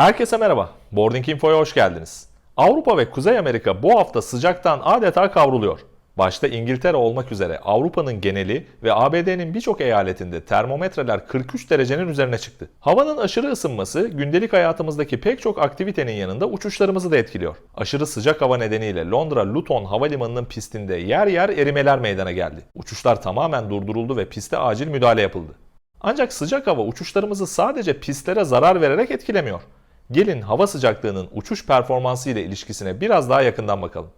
Herkese merhaba. Boarding Info'ya hoş geldiniz. Avrupa ve Kuzey Amerika bu hafta sıcaktan adeta kavruluyor. Başta İngiltere olmak üzere Avrupa'nın geneli ve ABD'nin birçok eyaletinde termometreler 43 derecenin üzerine çıktı. Havanın aşırı ısınması gündelik hayatımızdaki pek çok aktivitenin yanında uçuşlarımızı da etkiliyor. Aşırı sıcak hava nedeniyle Londra Luton Havalimanı'nın pistinde yer yer erimeler meydana geldi. Uçuşlar tamamen durduruldu ve piste acil müdahale yapıldı. Ancak sıcak hava uçuşlarımızı sadece pistlere zarar vererek etkilemiyor. Gelin hava sıcaklığının uçuş performansı ile ilişkisine biraz daha yakından bakalım.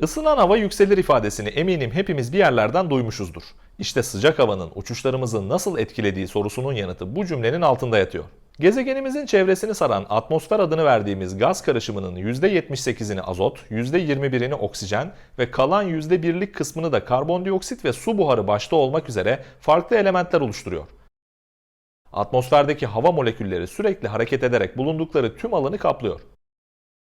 Isınan hava yükselir ifadesini eminim hepimiz bir yerlerden duymuşuzdur. İşte sıcak havanın uçuşlarımızı nasıl etkilediği sorusunun yanıtı bu cümlenin altında yatıyor. Gezegenimizin çevresini saran atmosfer adını verdiğimiz gaz karışımının %78'ini azot, %21'ini oksijen ve kalan %1'lik kısmını da karbondioksit ve su buharı başta olmak üzere farklı elementler oluşturuyor. Atmosferdeki hava molekülleri sürekli hareket ederek bulundukları tüm alanı kaplıyor.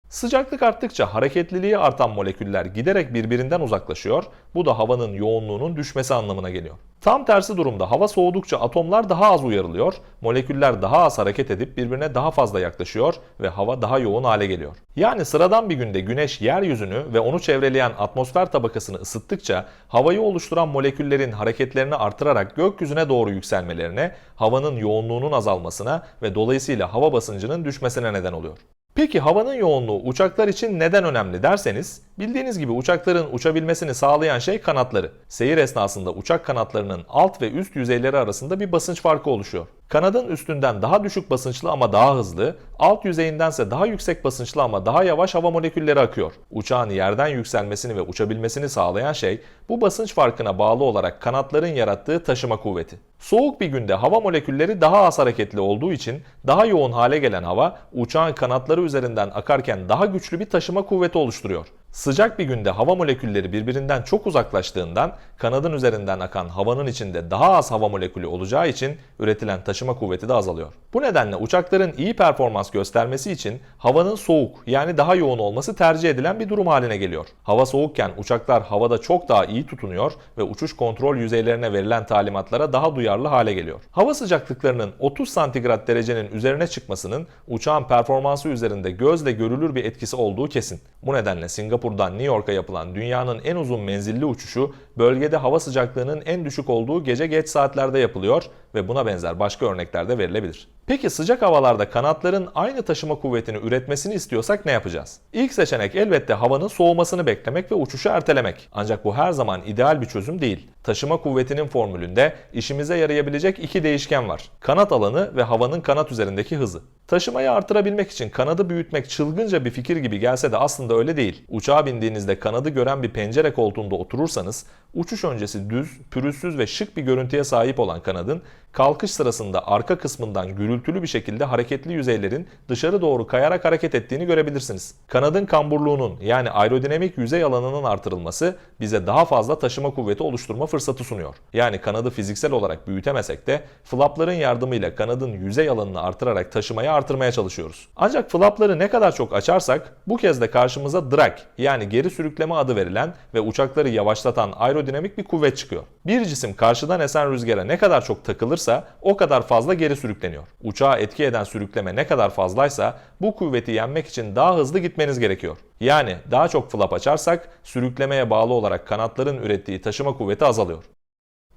Sıcaklık arttıkça hareketliliği artan moleküller giderek birbirinden uzaklaşıyor. Bu da havanın yoğunluğunun düşmesi anlamına geliyor. Tam tersi durumda hava soğudukça atomlar daha az uyarılıyor, moleküller daha az hareket edip birbirine daha fazla yaklaşıyor ve hava daha yoğun hale geliyor. Yani sıradan bir günde güneş yeryüzünü ve onu çevreleyen atmosfer tabakasını ısıttıkça havayı oluşturan moleküllerin hareketlerini artırarak gökyüzüne doğru yükselmelerine, havanın yoğunluğunun azalmasına ve dolayısıyla hava basıncının düşmesine neden oluyor. Peki havanın yoğunluğu uçaklar için neden önemli derseniz, bildiğiniz gibi uçakların uçabilmesini sağlayan şey kanatları. Seyir esnasında uçak kanatlarının alt ve üst yüzeyleri arasında bir basınç farkı oluşuyor. Kanadın üstünden daha düşük basınçlı ama daha hızlı, alt yüzeyindense daha yüksek basınçlı ama daha yavaş hava molekülleri akıyor. Uçağın yerden yükselmesini ve uçabilmesini sağlayan şey bu basınç farkına bağlı olarak kanatların yarattığı taşıma kuvveti. Soğuk bir günde hava molekülleri daha az hareketli olduğu için daha yoğun hale gelen hava uçağın kanatları üzerinden akarken daha güçlü bir taşıma kuvveti oluşturuyor. Sıcak bir günde hava molekülleri birbirinden çok uzaklaştığından kanadın üzerinden akan havanın içinde daha az hava molekülü olacağı için üretilen taşıma kuvveti de azalıyor. Bu nedenle uçakların iyi performans göstermesi için havanın soğuk yani daha yoğun olması tercih edilen bir durum haline geliyor. Hava soğukken uçaklar havada çok daha iyi tutunuyor ve uçuş kontrol yüzeylerine verilen talimatlara daha duyarlı hale geliyor. Hava sıcaklıklarının 30 santigrat derecenin üzerine çıkmasının uçağın performansı üzerinde gözle görülür bir etkisi olduğu kesin. Bu nedenle Singapur'dan New York'a yapılan dünyanın en uzun menzilli uçuşu bölgede hava sıcaklığının en düşük olduğu gece geç saatlerde yapılıyor ve buna benzer başka örnekler de verilebilir. Peki sıcak havalarda kanatların aynı taşıma kuvvetini üretmesini istiyorsak ne yapacağız? İlk seçenek elbette havanın soğumasını beklemek ve uçuşu ertelemek. Ancak bu her zaman ideal bir çözüm değil. Taşıma kuvvetinin formülünde işimize yarayabilecek iki değişken var. Kanat alanı ve havanın kanat üzerindeki hızı. Taşımayı artırabilmek için kanadı büyütmek çılgınca bir fikir gibi gelse de aslında öyle değil. Uçağa bindiğinizde kanadı gören bir pencere koltuğunda oturursanız uçuş öncesi düz, pürüzsüz ve şık bir görüntüye sahip olan kanadın kalkış sırasında arka kısmından gürültülü bir şekilde hareketli yüzeylerin dışarı doğru kayarak hareket ettiğini görebilirsiniz. Kanadın kamburluğunun yani aerodinamik yüzey alanının artırılması bize daha fazla taşıma kuvveti oluşturma fırsatı sunuyor. Yani kanadı fiziksel olarak büyütemesek de flapların yardımıyla kanadın yüzey alanını artırarak taşımayı artırmaya çalışıyoruz. Ancak flapları ne kadar çok açarsak bu kez de karşımıza drag yani geri sürükleme adı verilen ve uçakları yavaşlatan aerodinamik bir kuvvet çıkıyor. Bir cisim karşıdan esen rüzgara ne kadar çok takılırsa o kadar fazla geri sürükleniyor. Uçağı etki eden sürükleme ne kadar fazlaysa bu kuvveti yenmek için daha hızlı gitmeniz gerekiyor. Yani daha çok flap açarsak sürüklemeye bağlı olarak kanatların ürettiği taşıma kuvveti azalıyor.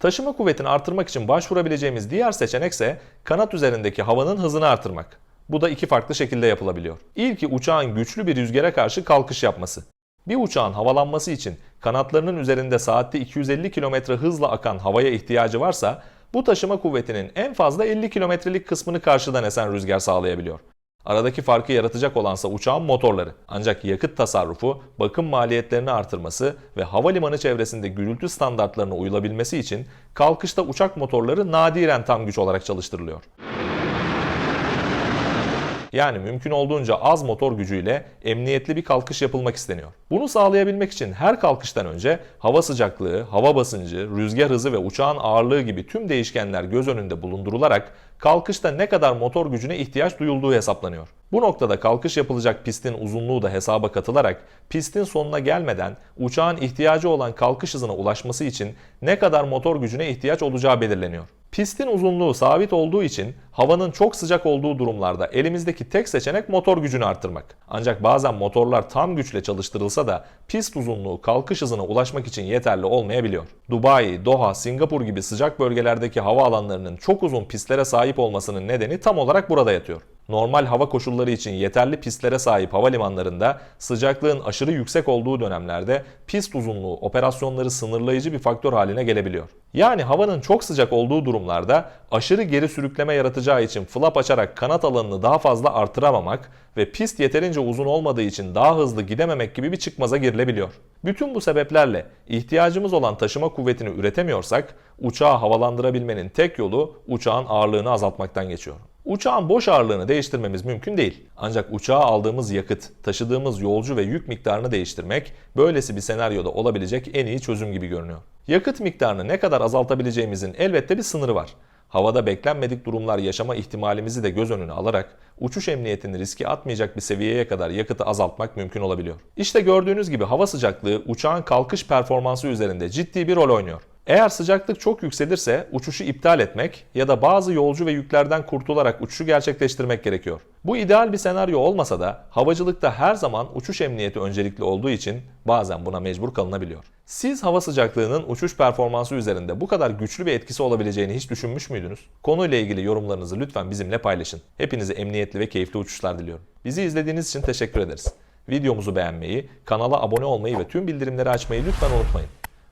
Taşıma kuvvetini artırmak için başvurabileceğimiz diğer seçenek ise kanat üzerindeki havanın hızını artırmak. Bu da iki farklı şekilde yapılabiliyor. İlki uçağın güçlü bir rüzgara karşı kalkış yapması. Bir uçağın havalanması için kanatlarının üzerinde saatte 250 km hızla akan havaya ihtiyacı varsa bu taşıma kuvvetinin en fazla 50 kilometrelik kısmını karşıdan esen rüzgar sağlayabiliyor. Aradaki farkı yaratacak olansa uçağın motorları. Ancak yakıt tasarrufu, bakım maliyetlerini artırması ve havalimanı çevresinde gürültü standartlarına uyulabilmesi için kalkışta uçak motorları nadiren tam güç olarak çalıştırılıyor. Yani mümkün olduğunca az motor gücüyle emniyetli bir kalkış yapılmak isteniyor. Bunu sağlayabilmek için her kalkıştan önce hava sıcaklığı, hava basıncı, rüzgar hızı ve uçağın ağırlığı gibi tüm değişkenler göz önünde bulundurularak kalkışta ne kadar motor gücüne ihtiyaç duyulduğu hesaplanıyor. Bu noktada kalkış yapılacak pistin uzunluğu da hesaba katılarak pistin sonuna gelmeden uçağın ihtiyacı olan kalkış hızına ulaşması için ne kadar motor gücüne ihtiyaç olacağı belirleniyor. Pistin uzunluğu sabit olduğu için havanın çok sıcak olduğu durumlarda elimizdeki tek seçenek motor gücünü arttırmak. Ancak bazen motorlar tam güçle çalıştırılsa da pist uzunluğu kalkış hızına ulaşmak için yeterli olmayabiliyor. Dubai, Doha, Singapur gibi sıcak bölgelerdeki hava alanlarının çok uzun pistlere sahip olmasının nedeni tam olarak burada yatıyor. Normal hava koşulları için yeterli pistlere sahip havalimanlarında sıcaklığın aşırı yüksek olduğu dönemlerde pist uzunluğu operasyonları sınırlayıcı bir faktör haline gelebiliyor. Yani havanın çok sıcak olduğu durumlarda aşırı geri sürükleme yaratacağı için flap açarak kanat alanını daha fazla artıramamak ve pist yeterince uzun olmadığı için daha hızlı gidememek gibi bir çıkmaza girilebiliyor. Bütün bu sebeplerle ihtiyacımız olan taşıma kuvvetini üretemiyorsak uçağı havalandırabilmenin tek yolu uçağın ağırlığını azaltmaktan geçiyor. Uçağın boş ağırlığını değiştirmemiz mümkün değil. Ancak uçağa aldığımız yakıt, taşıdığımız yolcu ve yük miktarını değiştirmek böylesi bir senaryoda olabilecek en iyi çözüm gibi görünüyor. Yakıt miktarını ne kadar azaltabileceğimizin elbette bir sınırı var. Havada beklenmedik durumlar yaşama ihtimalimizi de göz önüne alarak uçuş emniyetini riske atmayacak bir seviyeye kadar yakıtı azaltmak mümkün olabiliyor. İşte gördüğünüz gibi hava sıcaklığı uçağın kalkış performansı üzerinde ciddi bir rol oynuyor. Eğer sıcaklık çok yükselirse uçuşu iptal etmek ya da bazı yolcu ve yüklerden kurtularak uçuşu gerçekleştirmek gerekiyor. Bu ideal bir senaryo olmasa da havacılıkta her zaman uçuş emniyeti öncelikli olduğu için bazen buna mecbur kalınabiliyor. Siz hava sıcaklığının uçuş performansı üzerinde bu kadar güçlü bir etkisi olabileceğini hiç düşünmüş müydünüz? Konuyla ilgili yorumlarınızı lütfen bizimle paylaşın. Hepinize emniyetli ve keyifli uçuşlar diliyorum. Bizi izlediğiniz için teşekkür ederiz. Videomuzu beğenmeyi, kanala abone olmayı ve tüm bildirimleri açmayı lütfen unutmayın.